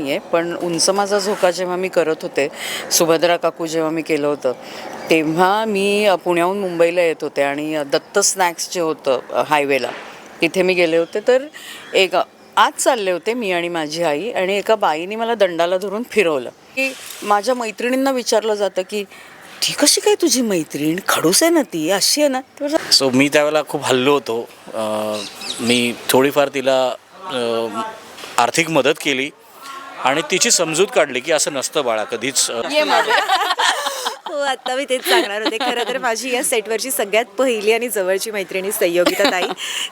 नाही आहे पण उंच माझा झोका जेव्हा मी करत होते सुभद्रा काकू जेव्हा मी केलं होतं तेव्हा मी पुण्याहून मुंबईला येत होते आणि दत्त स्नॅक्स जे होतं हायवेला तिथे मी गेले होते. तर एक आज चालले होते मी आणि माझी आई आणि एका बाईने मला दंडाला धरून फिरवलं. की माझ्या मैत्रिणींना विचारलं जातं की ती कशी काय तुझी मैत्रीण? खडूस आहे ना ती? अशी आहे ना? ते सो मी त्यावेळेला खूप हल्लो होतो. मी थोडीफार तिला आर्थिक मदत केली. आणि तिची समजूत काढली की असं नसतं बाळा कधीच. अं, ये माझ्या हो आता मी तेच सांगणार होते. खरं तर माझी या सेटवरची सगळ्यात पहिली आणि जवळची मैत्रिणी संयोगिता ताई.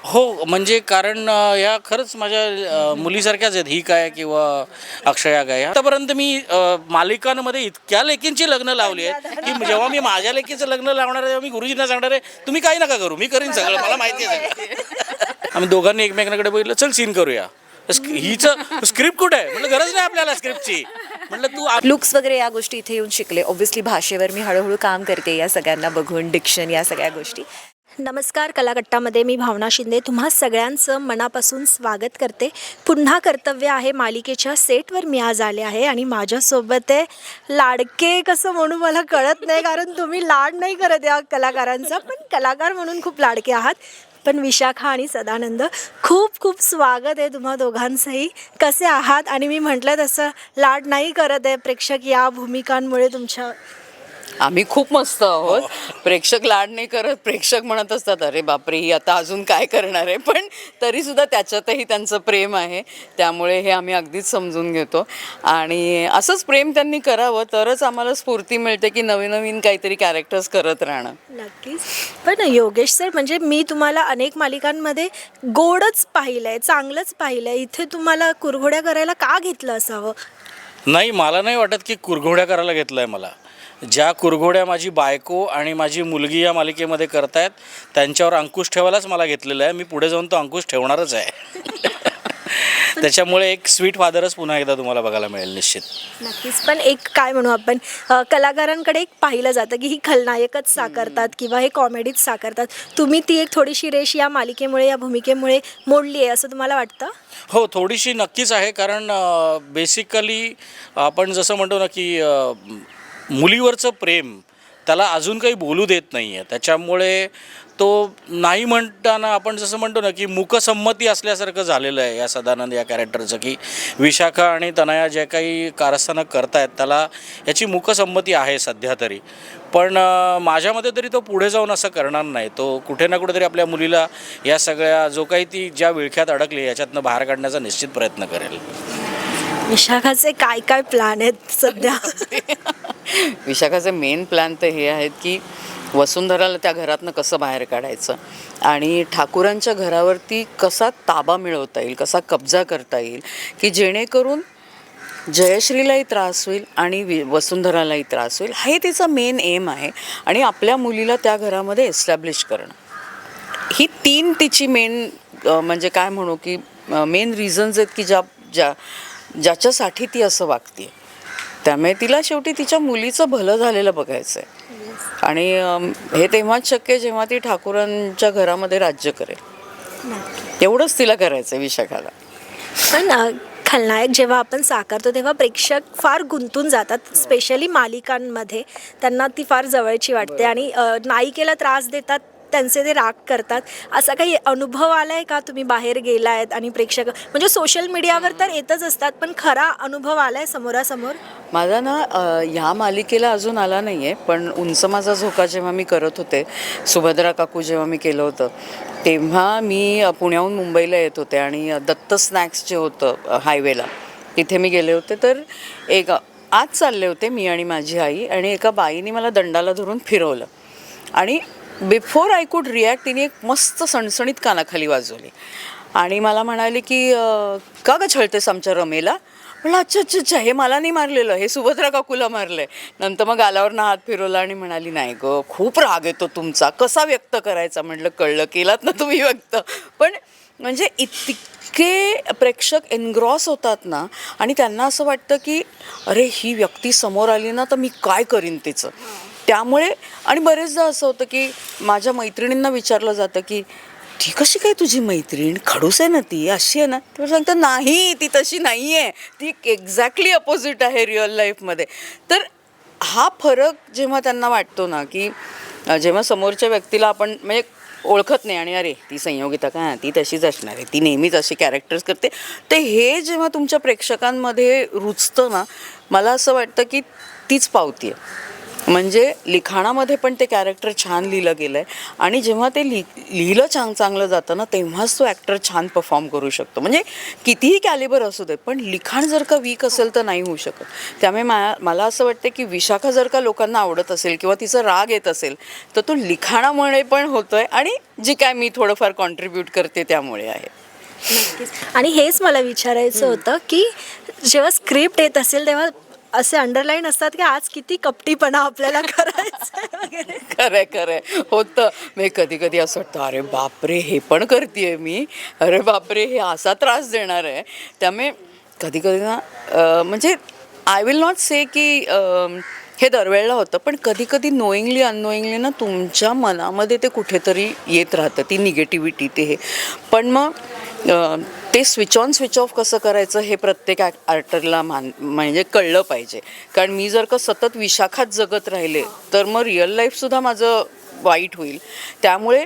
हो म्हणजे कारण अं, या खरंच माझ्या अं, मुलीसारख्याच आहेत. ही काय किंवा अक्षया काय. आतापर्यंत मी अं, मालिकांमध्ये इतक्या लेकींची लग्न लावली आहेत की जेव्हा मी माझ्या लेकीचं लग्न लावणार आहे तेव्हा मी गुरुजींना सांगणार आहे तुम्ही काही नका करू मी करीन सगळं मला माहिती आहे सगळं. आम्ही दोघांनी एकमेकांकडे बघितलं. चल सीन करूया. हिचं स्क्रिप्ट कुठे? आहे म्हटलं गरज नाही आपल्याला स्क्रिप्टची. म्हटलं तू लुक्स वगैरे या गोष्टी इथे येऊन शिकले. ऑब्व्हियसली भाषेवर मी हळूहळू काम करते या सगळ्यांना बघून डिक्शन या सगळ्या गोष्टी. नमस्कार कलाकट्टामध्ये मी भावना शिंदे. तुम्हा सगळ्यांचं मनापासून स्वागत करते. पुन्हा कर्तव्य आहे मालिकेच्या सेटवर मी आज आले आहे आणि माझ्यासोबत आहे लाडके कसं म्हणू मला कळत नाही कारण तुम्ही लाड नाही करत या कलाकारांचा पण कलाकार म्हणून खूप लाडके आहात. पण विशाखा आणि सदानंद खूप खूप स्वागत आहे तुम्हा दोघांचंही. कसे आहात? आणि मी म्हटलं तसं लाड नाही करत आहे प्रेक्षक या भूमिकांमुळे तुमच्या आम्ही खूप मस्त आहोत. प्रेक्षक लाड नाही करत प्रेक्षक म्हणत असतात अरे बापरे ही आता अजून काय करणार आहे? पण तरी सुद्धा त्याच्यातही त्यांचं प्रेम आहे. त्यामुळे हे आम्ही अगदीच समजून घेतो. आणि असंच प्रेम त्यांनी करावं तरच आम्हाला स्फूर्ती मिळते की नवीन नवीन काहीतरी कॅरेक्टर्स करत राहणं. नक्कीच. पण योगेश सर म्हणजे मी तुम्हाला अनेक मालिकांमध्ये गोडच पाहिलं आहे चांगलंच पाहिलं आहे इथे तुम्हाला कुरघोड्या करायला का घेतलं असावं? नाही मला नाही वाटत की कुरघोड्या करायला घेतलं आहे मला. ज्या कुरघोड्या माझी बायको आणि माझी मुलगी या मालिकेमध्ये करतायत त्यांच्यावर अंकुश ठेवायलाच मला घेतलेलं आहे. मी पुढे जाऊन तो अंकुश ठेवणारच आहे. त्याच्यामुळे एक स्वीट फादरच पुन्हा एकदा तुम्हाला बघायला मिळेल निश्चित. नक्कीच. पण एक काय म्हणू आपण अ, कलाकारांकडे एक पाहिलं जातं की ही खलनायकच साकारतात किंवा हे कॉमेडीच साकारतात. तुम्ही ती एक थोडीशी रेष या मालिकेमुळे या भूमिकेमुळे मोडली आहे असं तुम्हाला वाटतं? हो थोडीशी नक्कीच आहे. कारण बेसिकली आपण जसं म्हणतो ना की अ, मुलीवरचं प्रेम त्याला अजून काही बोलू देत नाही आहे त्याच्यामुळे तो नाही म्हणताना आपण जसं म्हणतो ना की मुकसंमती असल्यासारखं झालेलं आहे या सदानंद या कॅरेक्टरचं की विशाखा आणि तनया जे काही कारस्थानं करतायत त्याला याची मुकसंमती आहे सध्या तरी. पण माझ्यामध्ये तरी तो पुढे जाऊन असं करणार नाही. तो कुठे ना कुठेतरी आपल्या मुलीला या सगळ्या जो काही ती ज्या विळख्यात अडकली याच्यातनं बाहेर काढण्याचा निश्चित प्रयत्न करेल. विशाखाचे काय काय प्लॅन आहेत सध्या? विशाखाचे मेन प्लॅन तर हे आहेत की वसुंधराला त्या घरातनं कसं बाहेर काढायचं आणि ठाकूरांच्या घरावरती कसा ताबा मिळवता येईल कसा कब्जा करता येईल की जेणेकरून जयश्रीलाही त्रास होईल आणि वि वसुंधरालाही त्रास होईल हे तिचा मेन एम आहे आणि आपल्या मुलीला त्या घरामध्ये एस्टॅब्लिश करणं. ही तीन तिची मेन म्हणजे काय म्हणू की मेन रिझन्स आहेत की ज्या ज्या ज्याच्यासाठी ती असं वागते त्यामुळे तिला शेवटी तिच्या मुलीचं भलं झालेलं बघायचं आहे आणि हे तेव्हाच शक्य जेव्हा ती ठाकूरांच्या घरामध्ये राज्य करेल. एवढंच तिला करायचं आहे विशाखाला. पण खलनायक जेव्हा आपण साकारतो तेव्हा प्रेक्षक फार गुंतून जातात स्पेशली मालिकांमध्ये. त्यांना ती फार जवळची वाटते. आणि नायिकेला त्रास देतात त्यांचे ते राग करतात. असा काही अनुभव आलाय का? तुम्ही बाहेर गेलायत आणि प्रेक्षक म्हणजे सोशल मीडियावर तर येतच असतात पण खरा अनुभव आलाय समोरासमोर? माझा ना अ, ह्या मालिकेला अजून आला नाही आहे पण उंच माझा झोका जेव्हा मी करत होते सुभद्रा काकू जेव्हा मी केलं होतं तेव्हा मी अ, पुण्याहून मुंबईला येत होते आणि अ, दत्त स्नॅक्स जे होतं अ, हायवेला तिथे मी गेले होते. तर एक आज चालले होते मी आणि माझी आई आणि एका बाईने मला दंडाला धरून फिरवलं. आणि बिफोर आय कुड रिॲक्ट तिने एक मस्त सणसणीत कानाखाली वाजवली. आणि मला म्हणाली की का ग छळतेस आमच्या रमेला? म्हणलं अच्छा अच्छा अच्छा हे मला नाही मारलेलं हे सुभद्रा काकूला मारलंय. नंतर मग गालावरनं हात फिरवला आणि म्हणाली नाही ग खूप राग येतो तुमचा कसा व्यक्त करायचा? म्हटलं कळलं केलात ना तुम्ही व्यक्त. पण म्हणजे इतके प्रेक्षक एनग्रॉस होतात ना आणि त्यांना असं वाटतं की अरे ही व्यक्ती समोर आली ना तर मी काय करीन तिचं? त्यामुळे आणि बरेचदा असं होतं की माझ्या मैत्रिणींना विचारलं जातं की ती कशी काय तुझी मैत्रीण? खडूस आहे ना ती? अशी आहे ना? तर सांगतात नाही ती तशी नाही आहे ती एक्झॅक्टली अपोजिट आहे रिअल लाईफमध्ये तर हा फरक जेव्हा त्यांना वाटतो ना की जेव्हा समोरच्या व्यक्तीला आपण म्हणजे ओळखत नाही आणि अरे ती संयोगिता काय? ती तशीच असणार आहे. ती नेहमीच अशी कॅरेक्टर्स करते. तर हे जेव्हा तुमच्या प्रेक्षकांमध्ये रुचतं ना मला असं वाटतं की तीच पावती आहे म्हणजे लिखाणामध्ये पण ते कॅरेक्टर छान लिहिलं गेलं आहे आणि जेव्हा ते लिह लिहिलं चांग चांगलं जातं ना तेव्हाच तो ॲक्टर छान परफॉर्म करू शकतो. म्हणजे कितीही कॅलिबर असू दे पण लिखाण जर का वीक असेल तर नाही होऊ शकत. त्यामुळे मा मला असं वाटतं की विशाखा जर का लोकांना आवडत असेल किंवा तिचा राग येत असेल तर तो लिखाणामुळे पण होतोय आणि जी काय मी थोडंफार कॉन्ट्रीब्यूट करते त्यामुळे आहे. आणि हेच मला विचारायचं होतं की जेव्हा स्क्रिप्ट येत असेल तेव्हा असे अंडरलाईन असतात की आज किती कपटीपणा आपल्याला करायचा आहे वगैरे. खरंय खरंय. होतं. मी कधी कधी असं वाटतं अरे बापरे हे पण करते मी. अरे बापरे हे असा त्रास देणार आहे. त्यामुळे कधी कधी ना अं, म्हणजे आय विल नॉट से की अं, हे दरवेळेला होतं पण कधी कधी नोईंगली अननोईंगली ना तुमच्या मनामध्ये ते कुठेतरी येत राहतं ती निगेटिव्हिटी ते हे. पण मग अं, ते स्विच ऑन स्विच ऑफ कसं करायचं हे प्रत्येक ॲक्टरला मान म्हणजे कळलं पाहिजे. कारण मी जर का सतत विशाखात जगत राहिले तर मग रिअल लाईफसुद्धा माझं वाईट होईल. त्यामुळे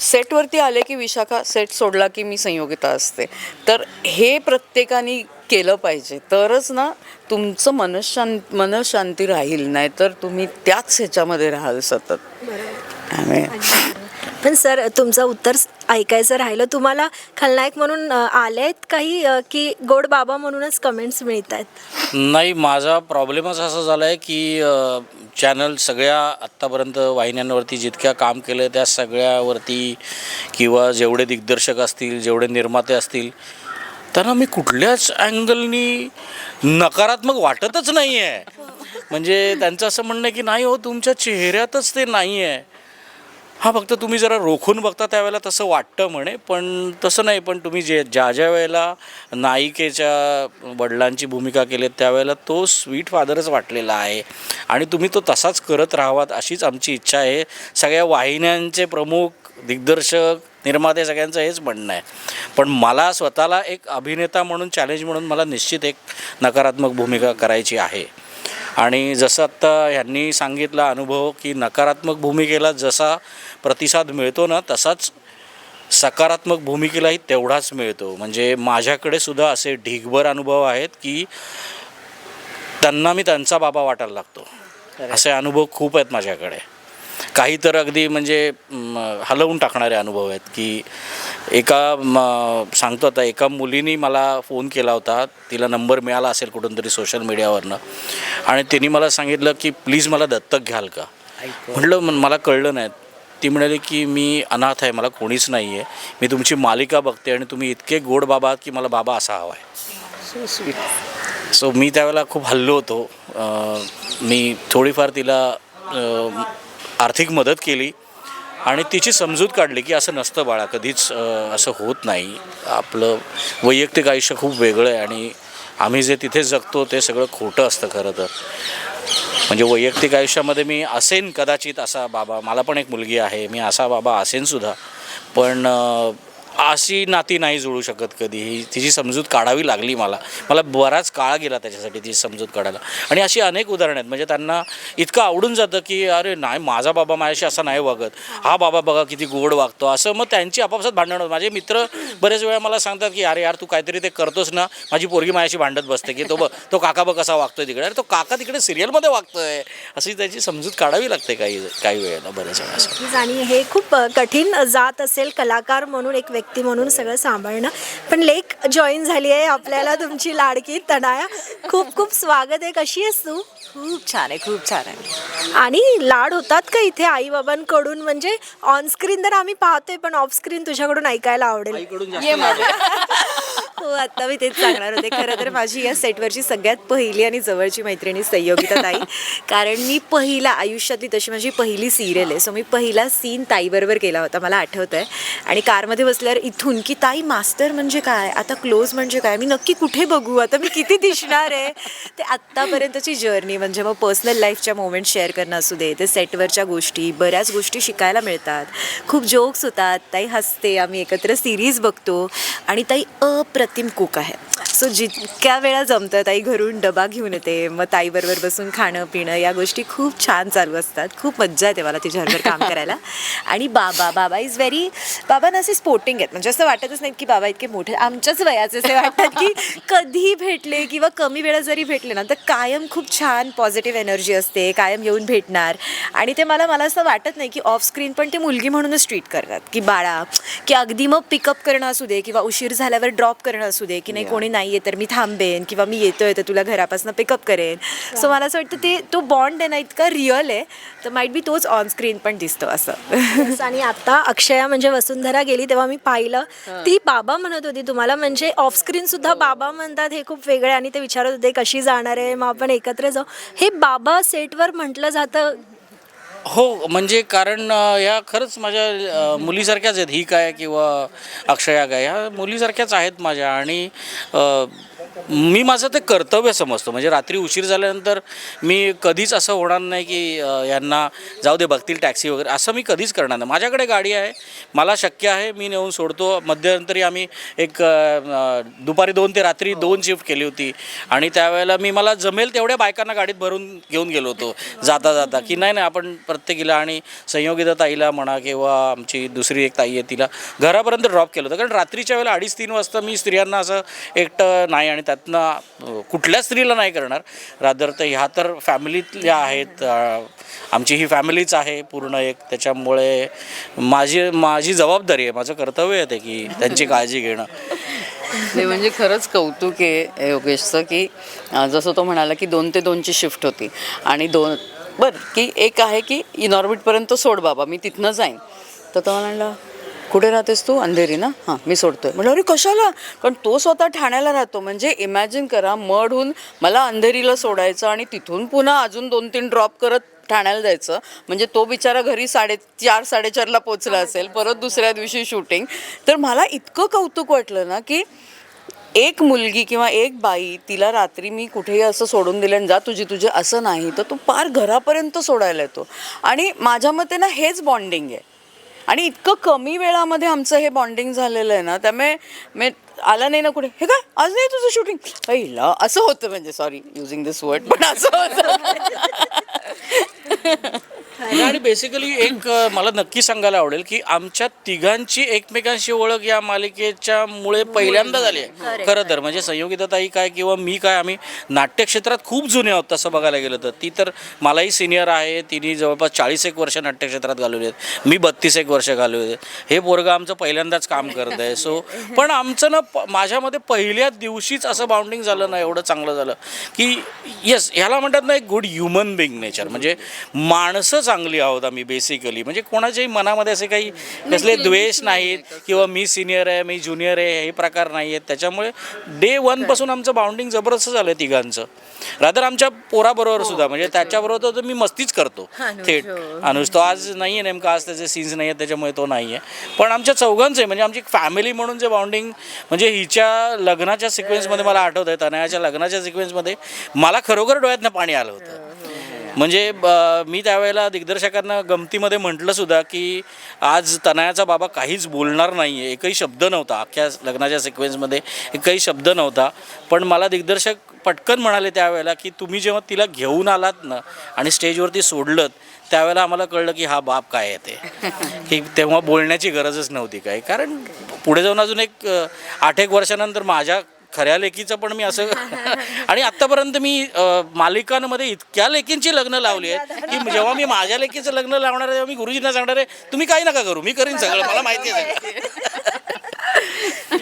सेटवरती आले की विशाखा सेट सोडला की मी संयोगिता असते. तर हे प्रत्येकाने केलं पाहिजे. तरच ना तुमचं मनशां मनशांती राहील नाही तर तुम्ही त्याच ह्याच्यामध्ये राहाल सतत. पण सर तुमचं उत्तर ऐकायचं राहिलं. तुम्हाला खलनायक म्हणून आले आहेत काही की गोड बाबा म्हणूनच कमेंट्स मिळत आहेत? नाही माझा प्रॉब्लेमच असा झाला आहे की चॅनल सगळ्या आत्तापर्यंत वाहिन्यांवरती जितक्या काम केलं त्या सगळ्यावरती किंवा जेवढे दिग्दर्शक असतील जेवढे निर्माते असतील त्यांना मी कुठल्याच अँगलनी नकारात्मक वाटतच नाही आहे म्हणजे त्यांचं असं म्हणणं आहे की नाही हो तुमच्या चेहऱ्यातच ते नाही आहे हा फक्त तुम्ही जरा रोखून बघता त्यावेळेला तसं वाटतं म्हणे पण तसं नाही पण तुम्ही जे ज्या ज्या वेळेला नायिकेच्या वडिलांची भूमिका केली त्यावेळेला तो स्वीट फादरच वाटलेला आहे. आणि तुम्ही तो तसाच करत राहावात अशीच आमची इच्छा आहे. सगळ्या वाहिन्यांचे प्रमुख दिग्दर्शक निर्माते सगळ्यांचं हेच म्हणणं आहे. पण मला स्वतःला एक अभिनेता म्हणून चॅलेंज म्हणून मला निश्चित एक नकारात्मक भूमिका करायची आहे. आणि जसं आत्ता ह्यांनी सांगितला अनुभव की नकारात्मक भूमिकेला जसा प्रतिसाद मिळतो ना तसाच सकारात्मक भूमिकेलाही तेवढाच मिळतो. म्हणजे माझ्याकडे सुद्धा असे ढीगभर अनुभव आहेत की त्यांना मी त्यांचा बाबा वाटायला लागतो. असे अनुभव खूप आहेत माझ्याकडे. काही तर अगदी म्हणजे हलवून टाकणारे अनुभव आहेत की एका म, सांगतो आता एका मुलीने मला फोन केला होता तिला नंबर मिळाला असेल कुठून तरी सोशल मीडियावरनं आणि तिने मला सांगितलं की प्लीज मला दत्तक घ्याल का? म्हटलं "म- मला कळलं नाही. ती म्हणाली की मी अनाथ आहे मला कोणीच नाही आहे मी तुमची मालिका बघते आणि तुम्ही इतके गोड बाबा आहात की मला बाबा असा हवा आहे. सो मी त्यावेळेला खूप हल्लो होतो. मी थोडीफार तिला आर्थिक मदत केली आणि तिची समजूत काढली की असं नसतं बाळा कधीच असं होत नाही. आपलं वैयक्तिक आयुष्य खूप वेगळं आहे आणि आम्ही जे तिथे जगतो ते सगळं खोटं असतं खरं तर. म्हणजे वैयक्तिक आयुष्यामध्ये मी असेन कदाचित असा बाबा मला पण एक मुलगी आहे मी असा बाबा असेन सुद्धा. पण अशी नाती नाही जुळू शकत कधी. ही तिची समजूत काढावी लागली मला. मला बराच काळ गेला त्याच्यासाठी ती समजूत काढायला. आणि अशी अनेक उदाहरणं आहेत. म्हणजे त्यांना इतकं आवडून जातं की अरे नाही माझा बाबा माझ्याशी असा नाही वागत. हा बाबा बघा किती गोड वागतो. असं मग त्यांची आपापसात भांडणं होतं माझे मित्र बरेच वेळा मला सांगतात की अरे यार तू काहीतरी ते करतोस ना माझी पोरगी माझ्याशी भांडत बसते की तो बघ तो काका बघ कसा वागतोय तिकडे. अरे तो काका तिकडे सिरियलमध्ये वागतोय. अशी त्याची समजूत काढावी लागते काही काही वेळेला बऱ्याच वेळा आणि हे खूप कठीण जात असेल कलाकार म्हणून एक व्यक्ती म्हणून सगळं सांभाळणं. पण लेख जॉईन झाली आहे आपल्याला तुमची लाडकी तणाया. खूप खूप स्वागत आहे. कशी आहेस तू? खूप छान आहे खूप छान आहे. आणि लाड होतात का इथे आई बाबांकडून म्हणजे ऑन स्क्रीन तर आम्ही पाहतोय पण ऑफ स्क्रीन तुझ्याकडून ऐकायला आवडेल. ये माझ्या हो आता मी तेच सांगणार होते. खरं तर माझी या सेटवरची सगळ्यात पहिली आणि जवळची मैत्रिणी संयोगिता ताई. कारण मी पहिला आयुष्यातली तशी माझी पहिली सिरियल आहे. सो मी पहिला सीन ताईबरोबर केला होता मला आठवत आहे आणि कारमध्ये बसल्यावर इथून की ताई मास्टर म्हणजे काय? आता क्लोज म्हणजे काय? मी नक्की कुठे बघू? आता मी किती दिसणार आहे? ते आत्तापर्यंतची जर्नी म्हणजे मग पर्सनल लाईफच्या मोमेंट शेअर करणं असू दे ते सेटवरच्या गोष्टी बऱ्याच गोष्टी शिकायला मिळतात. खूप जोक्स होतात. ताई हसते आम्ही एकत्र सिरीज बघतो. आणि ताई अप्र अप्रतिम कुक आहे. सो जितक्या वेळा जमतं ताई घरून डबा घेऊन येते मग ताईबरोबर बसून खाणं पिणं या गोष्टी खूप छान चालू असतात. खूप मज्जा येते मला तिच्याबरोबर काम करायला. आणि बाबा बाबा इज व्हेरी बाबा ना असे स्पोर्टिंग आहेत. म्हणजे असं वाटतच नाहीत की बाबा इतके मोठे आमच्याच वयाचे असे वाटतात की कधी भेटले किंवा कमी वेळा जरी भेटले ना तर कायम खूप छान पॉझिटिव्ह एनर्जी असते कायम येऊन भेटणार. आणि ते मला मला असं वाटत नाही की ऑफ स्क्रीन पण ते मुलगी म्हणूनच ट्रीट करतात. की बाळा की अगदी मग पिकअप करणं असू दे किंवा उशीर झाल्यावर ड्रॉप करणं असू दे की नाही कोणी नाही आहे तर मी थांबेन किंवा मी येतोय तर तुला घरापासून पिकअप करेन. सो मला असं वाटतं ते तो बॉन्ड आहे ना इतका रिअल आहे. तर माईट बी तोच ऑन स्क्रीन पण दिसतो असं. आणि आता अक्षया म्हणजे वसुंधरा गेली तेव्हा मी पाहिलं. ती बाबा म्हणत होती तुम्हाला म्हणजे ऑफस्क्रीन सुद्धा बाबा म्हणतात हे खूप वेगळे आणि ते विचारत होते कशी जाणार आहे? मग आपण एकत्र जाऊ. हे बाबा सेटवर म्हटलं जातं हो म्हणजे कारण या खरंच माझ्या मुलीसारख्याच आहेत. ही काय किंवा अक्षया काय ह्या मुलीसारख्याच आहेत माझ्या. आणि मी माझं ते कर्तव्य समजतो. म्हणजे रात्री उशीर झाल्यानंतर मी कधीच असं होणार नाही की अ, यांना जाऊ दे बघतील टॅक्सी वगैरे. असं मी कधीच करणार नाही. माझ्याकडे गाडी आहे. मला शक्य आहे मी नेऊन सोडतो. मध्यंतरी आम्ही एक अ, अ, दुपारी दोन ते रात्री दोन शिफ्ट केली होती. आणि त्यावेळेला मी मला जमेल तेवढ्या बायकांना गाडीत भरून घेऊन गेलो होतो. जाता जाता. की नाही नाही आपण प्रत्येकीला आणि संयोगिता ताईला म्हणा किंवा आमची दुसरी एक ताई आहे तिला घरापर्यंत ड्रॉप केलं होतं. कारण रात्रीच्या वेळेला अडीच तीन वाजता मी स्त्रियांना असं एकटं नाही आणि त्यातनं कुठल्या स्त्रीला नाही करणार. रादर तर ह्या तर फॅमिलीतल्या आहेत. आमची ही फॅमिलीच आहे पूर्ण एक. त्याच्यामुळे माझी माझी जबाबदारी आहे माझं कर्तव्य आहे ते की त्यांची काळजी घेणं. ते म्हणजे खरंच कौतुक आहे योगेशचं की जसं तो म्हणाला की दोन ते दोनची शिफ्ट होती. आणि दोन बरं की एक आहे की इनॉर्बिटपर्यंत सोड बाबा मी तिथनं जाईन. तर तो म्हणाला कुठे राहतेस तू? अंधेरी ना हां मी सोडतोय. म्हटलं अरे कशाला? कारण तो स्वतः ठाण्याला राहतो. म्हणजे इमॅजिन करा मडहून मला अंधेरीला सोडायचं आणि तिथून पुन्हा अजून दोन तीन ड्रॉप करत ठाण्याला जायचं. म्हणजे तो बिचारा घरी साडे चार साडेचारला पोचला असेल परत दुसऱ्या दिवशी शूटिंग तर मला इतकं कौतुक वाटलं ना की एक मुलगी किंवा एक बाई तिला रात्री मी कुठेही असं सोडून दिलं आणि जा तुझी तुझे असं नाही. तर तो पार घरापर्यंत सोडायला येतो. आणि माझ्या मते ना हेच बॉन्डिंग आहे. आणि इतकं कमी वेळामध्ये आमचं हे बॉन्डिंग झालेलं आहे ना त्यामुळे मी आला नाही ना कुठे. हे काय? आज नाही तुझं शूटिंग पहिलं असं होतं म्हणजे सॉरी युझिंग दिस वर्ड पण असं होतं. आणि बेसिकली एक मला नक्की सांगायला आवडेल की आमच्या तिघांची एकमेकांशी ओळख या मालिकेच्या मुळे पहिल्यांदा झाली आहे. खरं तर म्हणजे संयोगिताताई काय किंवा मी काय आम्ही नाट्यक्षेत्रात खूप जुने आहोत तसं बघायला गेलं तर. ती तर मलाही सिनियर आहे तिने जवळपास चाळीस एक वर्ष नाट्यक्षेत्रात घालवली आहेत. मी बत्तीस एक वर्ष घालवले आहेत. हे पोरगं आमचं पहिल्यांदाच काम करत आहे. सो पण आमचं ना माझ्यामध्ये पहिल्या दिवशीच असं बाउंडिंग झालं ना एवढं चांगलं झालं. की येस ह्याला म्हणतात ना एक गुड ह्युमन बिंग नेचर म्हणजे माणसं चांगली आहोत आम्ही बेसिकली म्हणजे कोणाच्याही मनामध्ये असे काही कसले द्वेष नाहीत किंवा मी सिनियर आहे मी ज्युनियर आहे हे प्रकार नाही आहेत त्याच्यामुळे डे वनपासून आमचं बाउंडिंग जबरदस्त झालं आहे तिघांचं. रादर आमच्या पोराबरोबर सुद्धा म्हणजे त्याच्याबरोबर तर मी मस्तीच करतो थेट. अनुज तो आज नाही आहे नेमका आज त्याचे सीन्स नाही आहेत त्याच्यामुळे तो नाही आहे पण आमच्या चौघांचं आहे म्हणजे आमची फॅमिली म्हणून जे बाउंडिंग म्हणजे हिच्या लग्नाच्या सिक्वेन्समध्ये मला आठवत आहे तनयाच्या लग्नाच्या सिक्वेन्समध्ये मला खरोखर डोळ्यातनं पाणी आलं होतं. म्हणजे ब- मी त्यावेळेला दिग्दर्शकांना गमतीमध्ये म्हटलं सुद्धा की आज तनयाचा बाबा काहीच बोलणार नाही आहे एकही शब्द नव्हता. अख्ख्या लग्नाच्या सिक्वेन्समध्ये एकही शब्द नव्हता. पण मला दिग्दर्शक पटकन म्हणाले त्यावेळेला की तुम्ही जेव्हा तिला घेऊन आलात ना आणि स्टेजवरती सोडलं त्यावेळेला आम्हाला कळलं की हा बाप काय आहे ते. की तेव्हा बोलण्याची गरजच नव्हती काय कारण पुढे जाऊन अजून एक आठ एक वर्षानंतर माझ्या खऱ्या लेकीचं पण मी असं आणि आत्तापर्यंत मी अ, मालिकांमध्ये इतक्या लेकींची लग्न लावली आहेत की जेव्हा मी माझ्या लेकीचं लग्न लावणार आहे तेव्हा मी गुरुजींना सांगणार आहे तुम्ही काही नका करू मी करीन सगळं मला माहिती आहे सगळं.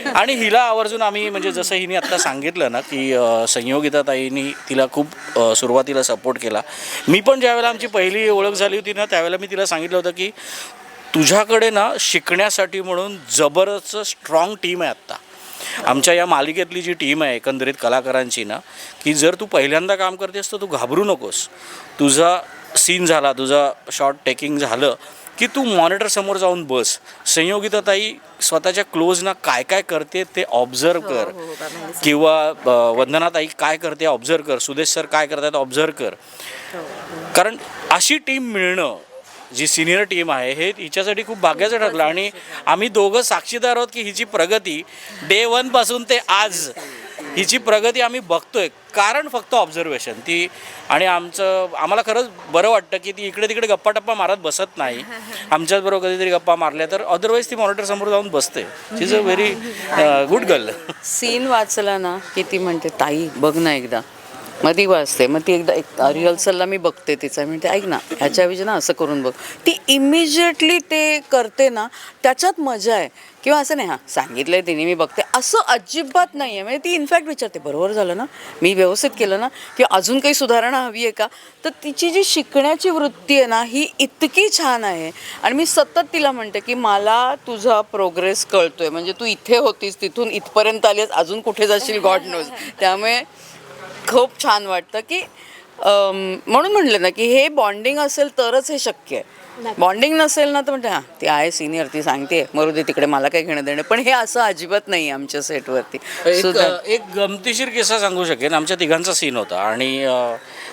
आणि हिला आवर्जून आम्ही म्हणजे जसं हिने आत्ता सांगितलं ना की अ, संयोगिताताईंनी तिला खूप अ, सुरुवातीला सपोर्ट केला. मी पण ज्यावेळेला आमची पहिली ओळख झाली होती ना त्यावेळेला मी तिला सांगितलं होतं की तुझ्याकडे ना शिकण्यासाठी म्हणून जबरदस्त स्ट्रॉंग टीम आहे आत्ता. आमच्या या मालिकेतली जी टीम आहे एकंदरीत कलाकारांची ना की जर तू पहिल्यांदा काम करतेस तर तू घाबरू नकोस. तुझा सीन झाला तुझा शॉर्ट टेकिंग झालं की तू मॉनिटर समोर जाऊन बस. संयोगिताताई स्वतःच्या क्लोजना काय काय करते ते ऑब्झर्व कर. किंवा अ, वंदनाताई काय करते ऑब्झर्व कर. सुदेश सर काय करतात ऑब्झर्व कर. कारण अशी टीम मिळणं जी सिनियर टीम आहे हे हिच्यासाठी खूप भाग्याचं ठरलं. आणि आम्ही दोघं साक्षीदार आहोत की हिची प्रगती डे वनपासून ते आज. हिची प्रगती आम्ही बघतोय. कारण फक्त ऑब्झर्वेशन ती आणि आमचं आम्हाला खरंच बरं वाटतं की ती इकडे तिकडे गप्पा टप्पा मारत बसत नाही. आमच्याचबरोबर कधीतरी गप्पा मारल्या तर अदरवाईज ती मॉनिटर समोर जाऊन बसते. She is a very good girl scene वाचला ना की ती म्हणते ताई बघ ना एकदा. मग ती वाचते मग ती एकदा एक रिहर्सलला मी बघते तिचा. म्हणते ऐक ना ह्याच्याऐवजी ना असं करून बघ. ती इमिजिएटली ते करते ना त्याच्यात मजा आहे. किंवा असं नाही हां सांगितलंय तिने मी बघते. असं अजिबात नाही आहे म्हणजे ती इनफॅक्ट विचारते बरोबर झालं ना? मी व्यवस्थित केलं ना? किंवा अजून काही सुधारणा हवी आहे का? तर तिची जी शिकण्याची वृत्ती आहे ना ही इतकी छान आहे. आणि मी सतत तिला म्हणते की मला तुझा प्रोग्रेस कळतोय. म्हणजे तू इथे होतीस तिथून इथपर्यंत आलीस अजून कुठे जाशील? गॉड नोज त्यामुळे खूप छान वाटतं की अम, म्हणून म्हणलं ना की हे बॉन्डिंग असेल तरच हे शक्य आहे. बॉन्डिंग नसेल ना तर म्हणते हां ती आहे सिनियर ती सांगते मरू दे तिकडे मला काही घेणं देणं. पण हे असं अजिबात नाही आमच्या सेटवरती एक सुद्धा एक गमतीशीर किस्सा सांगू शकेन. आमच्या तिघांचा सीन होता आणि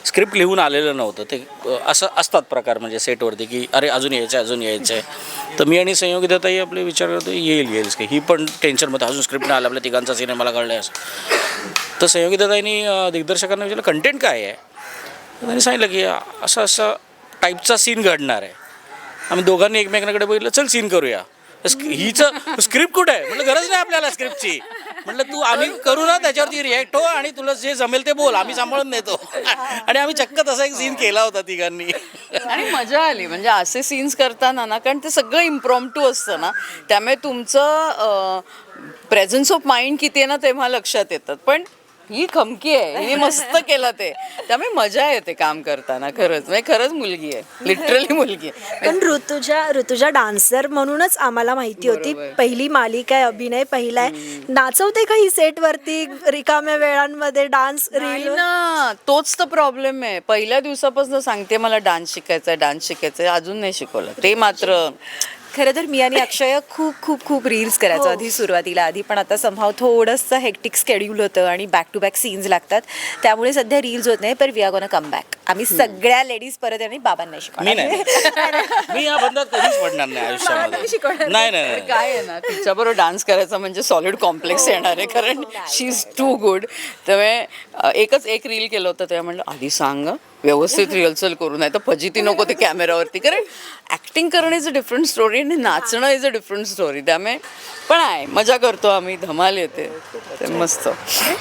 स्क्रिप्ट लिहून आलेलं नव्हतं. ते अ, असं असतात प्रकार म्हणजे सेटवरती की अरे अजून यायचं आहे अजून यायचं आहे तर मी आणि संयोगिताताई आपले विचार करतो येईल येईल. की ही पण टेन्शनमध्ये अजून स्क्रिप्ट नाही आला आपल्या तिघांचा सीन आहे मला कळलं आहे असं. तर संयोगिताताईंनी अ, दिग्दर्शकांना विचारलं कंटेंट काय आहे? त्यांनी सांगितलं की असं असं टाईपचा सीन घडणार आहे. आम्ही दोघांनी एकमेकांकडे बघितलं चल सीन करूया. हिचं स्क्रिप्ट कुठे आहे? म्हटलं गरज नाही आपल्याला स्क्रिप्टची म्हटलं तू आम्ही करू ना त्याच्यावरती रिॲक्ट हो आणि तुला जे जमेल ते बोल आम्ही सांभाळून नेतो. आणि आम्ही चक्क तसा एक सीन केला होता तिघांनी. आणि मजा आली म्हणजे असे सीन्स करताना ना कारण ते सगळं इम्प्रॉम्प्टू असतं ना त्यामुळे तुमचं प्रेझन्स ऑफ माइंड किती आहे ना तेव्हा लक्षात येतात पण ही खमकी आहे हिने मस्त केलं ते. त्यामुळे मजा येते काम करताना खरंच. म्हणजे खरंच मुलगी आहे. लिटरली मुलगी आहे. पण ऋतुजा ऋतुजा डान्सर म्हणूनच आम्हाला माहिती होती. बरोबर. पहिली मालिका आहे अभिनय पहिला आहे. नाचवते का ही सेटवरती रिकाम्या वेळांमध्ये डान्स नाही रील ना. तोच तर प्रॉब्लेम आहे. पहिल्या दिवसापासून सांगते मला डान्स शिकायचा डान्स शिकायचा अजून नाही शिकवलं. ते मात्र खरं तर मी आणि अक्षय खूप खूप खूप रील्स करायचो आधी सुरुवातीला. आधी पण आता संभाव थोडंसं हेक्टिक स्केड्यूल होतं आणि बॅक टू बॅक सीन्स लागतात. त्यामुळे सध्या रील्स होत नाही पर we are gonna come back आम्ही सगळ्या लेडीज परत आणि बाबांना मी शिकवणार नाही. मी या बंधात कधीच पडणार नाही आयुष्यामध्ये. नाही नाही नाही काय आहे ना तिच्याबरोबर डान्स करायचा म्हणजे सॉलिड कॉम्प्लेक्स येणार आहे कारण शी इज टू गुड त्यामुळे अ, एकच एक रील केलं होतं तेव्हा म्हणलं आधी सांग हं, व्यवस्थित रिहर्सल करू नाही तर फजिती नको ते कॅमेरावरती. कारण ॲक्टिंग करणं इज अ डिफरंट स्टोरी आणि नाचणं इज अ डिफरंट स्टोरी त्यामुळे पण आहे मजा करतो आम्ही धमाल येते. ते मस्त.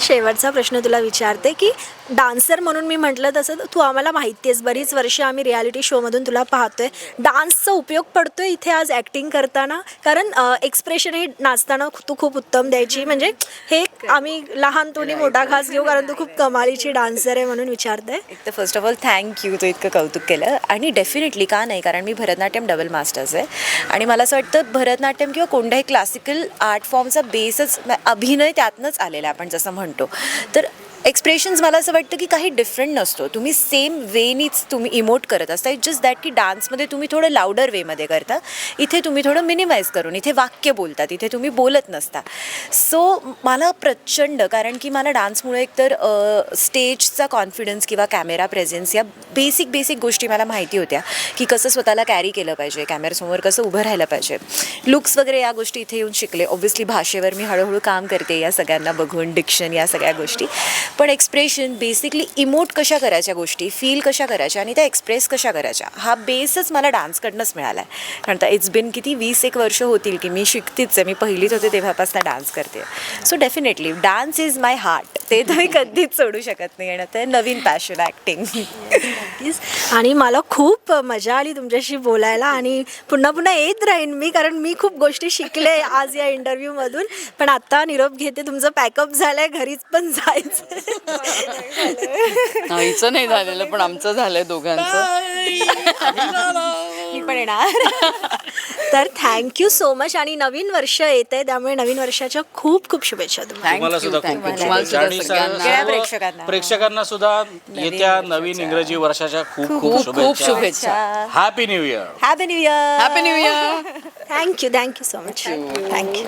शेवटचा प्रश्न तुला विचारते की डान्सर म्हणून मी म्हटलं तसं तू आम्हाला माहिती आहेस बरीच वर्ष आम्ही रियालिटी शोमधून तुला पाहतोय. डान्सचा उपयोग पडतोय इथे आज ॲक्टिंग करताना? कारण एक्सप्रेशन हे नाचताना तू खूप उत्तम द्यायची म्हणजे हे आम्ही लहान तोनी मोठा खास घेऊ कारण तू खूप कमालीची डान्सर आहे म्हणून विचारते एक तर first of all thank you तू इतकं कौतुक केलं. आणि डेफिनेटली का नाही कारण मी भरतनाट्यम डबल मास्टर्स आहे. आणि मला असं वाटतं भरतनाट्यम किंवा कोणत्याही क्लासिकल आर्ट फॉर्मचा बेसच अभिनय त्यातनंच आलेला आहे आपण जसं म्हणतो. तर एक्सप्रेशन्स मला असं वाटतं की काही डिफरंट नसतो. तुम्ही सेम वेनीच तुम्ही इमोट करत असता. इट जस्ट दॅट की डान्समध्ये तुम्ही थोडं लाऊडर वेमध्ये करता. इथे तुम्ही थोडं मिनिमाइज करून इथे वाक्य बोलता. इथे तुम्ही बोलत नसता. सो मला प्रचंड कारण की मला डान्समुळे एकतर स्टेजचा कॉन्फिडन्स किंवा कॅमेरा प्रेझेन्स या बेसिक बेसिक गोष्टी मला माहिती होत्या. की कसं स्वतःला कॅरी केलं पाहिजे कॅमेरासमोर कसं उभं राहिलं पाहिजे. लुक्स वगैरे या गोष्टी इथे येऊन शिकले. ऑब्व्हियसली भाषेवर मी हळूहळू काम करते या सगळ्यांना बघून डिक्शन या सगळ्या गोष्टी. पण एक्सप्रेशन बेसिकली इमोट कशा करायच्या गोष्टी फील कशा करायच्या आणि त्या एक्सप्रेस कशा करायच्या हा बेसच मला डान्सकडनंच मिळाला आहे कारण तर इट्स बिन किती वीस एक वर्ष होतील की मी शिकतीच आहे मी पहिलीच होते तेव्हापासून डान्स करते. So definitely dance is my heart ते तर मी कधीच सोडू शकत नाही आणि आता नवीन पॅशन ॲक्टिंग आणि मला खूप मजा आली तुमच्याशी बोलायला आणि पुन्हा पुन्हा येत राहीन मी कारण मी खूप गोष्टी शिकले आज या इंटरव्ह्यूमधून पण आत्ता निरोप घेते तुमचं पॅकअप झालं आहे घरीच पण जायचं हिचं नाही झालेलं पण आमचं झालंय दोघांचं. मी पण येणार. तर थँक्यू सो मच आणि नवीन वर्ष येत आहे त्यामुळे नवीन वर्षाच्या खूप खूप शुभेच्छा तुम्हाला. तुम्हाला Thank you, सुद्धा खूप thank खूप you. शुभेच्छा. आणि तुम्हाला सुद्धा सर्व सगळ्यांना. प्रेक्षकांना. प्रेक्षकांना सुद्धा येत्या नवीन इंग्रजी वर्षाच्या खूप खूप खूप खूप शुभेच्छा. शुभेच्छा. Happy new year happy new year happy new year thank you thank you so much thank you